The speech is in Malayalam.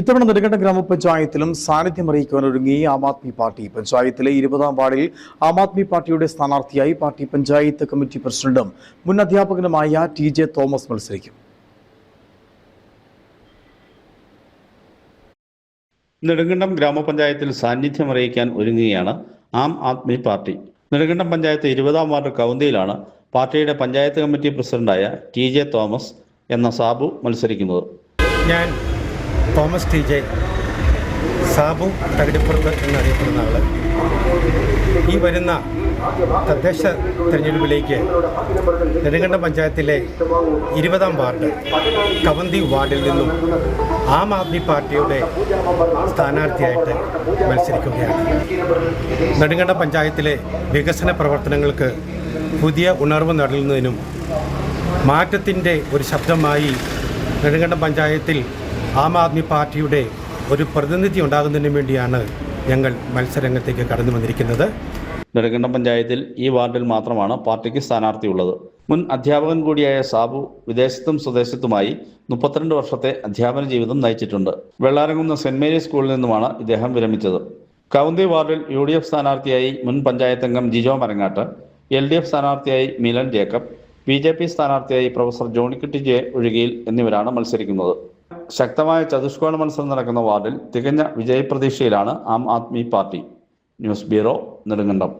ഇത്തവണ നെടുങ്കണ്ടം ഗ്രാമപഞ്ചായത്തിലും സാന്നിധ്യം അറിയിക്കുവാൻ ഒരുങ്ങി ആം ആദ്മി പാർട്ടി. പഞ്ചായത്തിലെ ഇരുപതാം വാർഡിൽ ആം ആദ്മി പാർട്ടിയുടെ സ്ഥാനാർത്ഥിയായി പാർട്ടി പഞ്ചായത്ത് കമ്മിറ്റി പ്രസിഡന്റും മുൻ അധ്യാപകനുമായ ടി ജെ തോമസ് മത്സരിക്കും. നെടുങ്കണ്ടം ഗ്രാമപഞ്ചായത്തിൽ സാന്നിധ്യം അറിയിക്കാൻ ഒരുങ്ങുകയാണ് ആം ആദ്മി പാർട്ടി. നെടുങ്കണ്ടം പഞ്ചായത്ത് ഇരുപതാം വാർഡ് കൗന്തിയിലാണ് പാർട്ടിയുടെ പഞ്ചായത്ത് കമ്മിറ്റി പ്രസിഡന്റായ ടി ജെ തോമസ് എന്ന സാബു മത്സരിക്കുന്നത്. ഞാൻ തോമസ് ടി ജെ സാബു തകടിപ്പുറത്ത് എന്നറിയപ്പെടുന്ന ആൾ. ഈ വരുന്ന തദ്ദേശ തെരഞ്ഞെടുപ്പിലേക്ക് നെടുങ്കണ്ടം പഞ്ചായത്തിലെ ഇരുപതാം വാർഡ് കവന്തി വാർഡിൽ നിന്നും ആം ആദ്മി പാർട്ടിയുടെ സ്ഥാനാർത്ഥിയായിട്ട് മത്സരിക്കുകയാണ്. നെടുങ്കണ്ടം പഞ്ചായത്തിലെ വികസന പ്രവർത്തനങ്ങൾക്ക് പുതിയ ഉണർവ് നൽകുന്നതിനും മാറ്റത്തിന്റെ ഒരു ശബ്ദമായി നെടുങ്കണ്ടം പഞ്ചായത്തിൽ ആം ആദ്മി പാർട്ടിയുടെ ഒരു പ്രതിനിധി ഉണ്ടാകുന്നതിന് വേണ്ടിയാണ് ഞങ്ങൾ മത്സരരംഗത്തേക്ക് കടന്നു വന്നിരിക്കുന്നത്. നെടുങ്കണ്ടം പഞ്ചായത്തിൽ ഈ വാർഡിൽ മാത്രമാണ് പാർട്ടിക്ക് സ്ഥാനാർത്ഥി ഉള്ളത് മുൻ അധ്യാപകൻ കൂടിയായ സാബു വിദേശത്തും സ്വദേശത്തുമായി മുപ്പത്തിരണ്ട് വർഷത്തെ അധ്യാപന ജീവിതം നയിച്ചിട്ടുണ്ട്. വെള്ളാരംകുന്ന് സെന്റ് മേരീസ് സ്കൂളിൽ നിന്നുമാണ് ഇദ്ദേഹം വിരമിച്ചത്. കൗന്തി വാർഡിൽ യു ഡി എഫ് സ്ഥാനാർത്ഥിയായി മുൻ പഞ്ചായത്ത് അംഗം Jijo Marangattu L D F സ്ഥാനാർത്ഥിയായി Milan Jacob B J P സ്ഥാനാർത്ഥിയായി പ്രൊഫസർ ജോണിക്കുട്ടി ജെ ഒഴികയിൽ എന്നിവരാണ് മത്സരിക്കുന്നത്. ശക്തമായ ചതുഷ്കോണ മത്സരം നടക്കുന്ന വാർഡിൽ തികഞ്ഞ വിജയപ്രതീക്ഷയിലാണ് Aam Aadmi party. News bureau Nedumkandam.